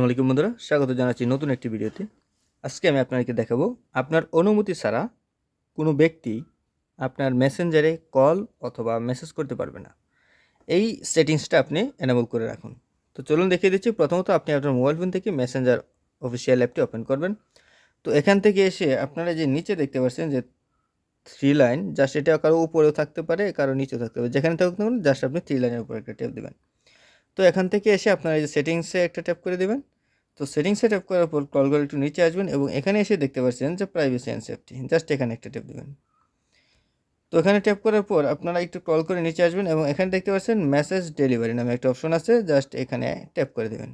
আসসালামাইকুম বন্ধুরা, স্বাগত জানাচ্ছি নতুন একটি ভিডিওতে। আজকে আমি আপনাকে দেখাবো, আপনার অনুমতি ছাড়া কোনো ব্যক্তি আপনার মেসেঞ্জারে কল অথবা মেসেজ করতে পারবে না। এই সেটিংসটা আপনি এনাবল করে রাখুন। তো চলুন দেখিয়ে দিচ্ছি, প্রথমত আপনি আপনার মোবাইল ফোন থেকে মেসেঞ্জার অফিসিয়াল অ্যাপটি ওপেন করবেন। তো এখান থেকে এসে আপনারা যে নিচে দেখতে পাচ্ছেন যে থ্রি লাইন জাস্ট এটা কারও উপরেও থাকতে পারে, কারও নিচেও থাকতে পারে। যেখানে থাকুক না জাস্ট আপনি থ্রি লাইনের উপর একটা টেপ দেবেন। তো এখান থেকে এসে আপনারা এই যে সেটিংসে একটা ট্যাপ করে দেবেন। তো সেটিংসে ট্যাপ করার পর কল করে একটু নিচে আসবেন এবং এখানে এসে দেখতে পাচ্ছেন যে প্রাইভেসি অ্যান্ড সেফটি জাস্ট এখানে একটা ট্যাপ দেবেন। তো এখানে ট্যাপ করার পর আপনারা একটু কল করে নিচে আসবেন এবং এখানে দেখতে পাচ্ছেন মেসেজ ডেলিভারি নামে একটা অপশন আছে। জাস্ট এখানে ট্যাপ করে দেবেন।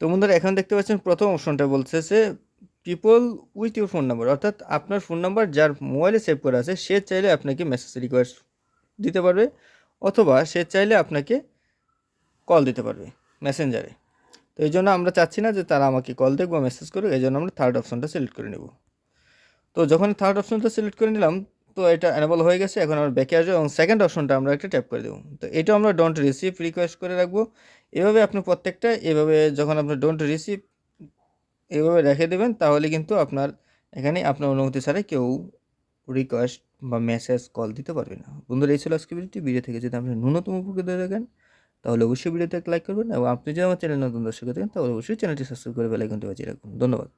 তো বন্ধুরা, এখন দেখতে পাচ্ছেন প্রথম অপশনটা বলছে যে people with your phone number অর্থাৎ আপনার ফোন নাম্বার যার মোবাইলে সেভ করা আছে, সে চাইলে আপনাকে মেসেজ রিকোয়েস্ট দিতে পারবে। অথবা সে চাইলে আপনাকে কল দিতে পারবে মেসেঞ্জারে তো এই জন্য আমরা চাচ্ছি না যে তারা আমাকে কল দেখ বা মেসেজ করুক, এই জন্য আমরা থার্ড অপশনটা সিলেক্ট করে নেব। তো যখন থার্ড অপশনটা সিলেক্ট করে নিলাম, তো এটা অ্যানেবল হয়ে গেছে, এখন আমরা ব্যাকে আসব এবং সেকেন্ড অপশনটা আমরা একটা ট্যাপ করে দেবো। তো এটা আমরা ডোন্ট রিসিভ রিকোয়েস্ট করে রাখব। এভাবে আপনি প্রত্যেকটা, এভাবে যখন আপনি ডোন্ট রিসিভ এভাবে রেখে দেবেন, তাহলে কিন্তু আপনার, এখানে আপনার অনুমতি ছাড়া কেউ রিকোয়েস্ট বা মেসেজ কল দিতে পারবে না। বন্ধুরা, এই ছিল আজকে ভিডিওটি ভিডিও থেকে যদি আপনি ন্যূনতম উপকৃত থাকেন, তাহলে অবশ্যই ভিডিওতে লাইক করবেন এবং আপনি যদি আমার চ্যানেল নতুন দর্শক থাকেন, তাহলে অবশ্যই চ্যানেলটি সাবস্ক্রাইব করে বেলাইকনটি বাজিয়ে রাখুন ধন্যবাদ।